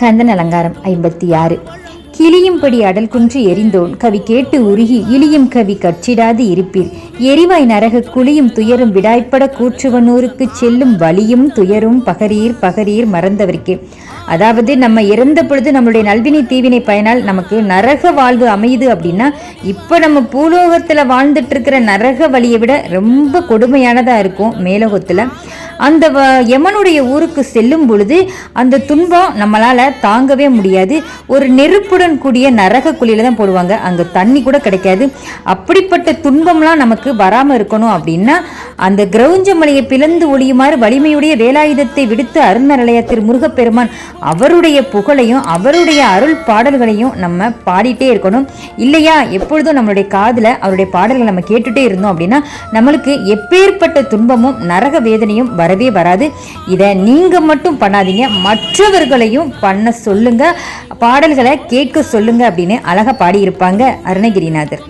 கந்தன் அலங்காரம் ஐம்பத்தி ஆறு. கிளியும்படி அடல் குன்று எரிந்தோன். கவி கேட்டு உருகி இளியும் கவி கற்றிடாது இருப்பீர். எரிவாய் நரக குழியும் துயரும் விடாய்ப்பட கூற்றுவனூருக்கு செல்லும் வலியும் துயரும் பகரீர் பகரீர் மறந்தவர்க்கே. அதாவது நம்ம இறந்த பொழுது நம்மளுடைய நல்வினை தீவினை பயனால் நமக்கு நரக வாழ்வு அமையுது அப்படின்னா இப்போ நம்ம பூலோகத்தில் வாழ்ந்துட்டு இருக்கிற நரக வழியை விட ரொம்ப கொடுமையானதாக இருக்கும் மேலோகத்தில். அந்த வ- யமனுடைய ஊருக்கு செல்லும் பொழுது அந்த துன்பம் நம்மளால் தாங்கவே முடியாது. ஒரு நெருப்புடன் கூடிய நரக குழியில் தான் போடுவாங்க. அங்கே தண்ணி கூட கிடைக்காது. அப்படிப்பட்ட துன்பம்லாம் நமக்கு வராமல் இருக்கணும் அப்படின்னா அந்த கிரௌஞ்ச மலையை பிளந்து ஒளியுமாறு வலிமையுடைய வேலாயுதத்தை விடுத்து அருணநிலைய திரு முருகப்பெருமான் அவருடைய புகழையும் அவருடைய அருள் பாடல்களையும் நம்ம பாடிட்டே இருக்கணும். இல்லையா? எப்பொழுதும் நம்மளுடைய காதில் அவருடைய பாடல்களை நம்ம கேட்டுட்டே இருந்தோம் அப்படின்னா நம்மளுக்கு எப்பேற்பட்ட துன்பமும் நரக வேதனையும் வரவே வராது. இதை நீங்கள் மட்டும் பண்ணாதீங்க. மற்றவர்களையும் பண்ண சொல்லுங்க. பாடல்களை கேட்க சொல்லுங்க அப்படின்னு அழகாக பாடியிருப்பாங்க அருணகிரிநாதர்.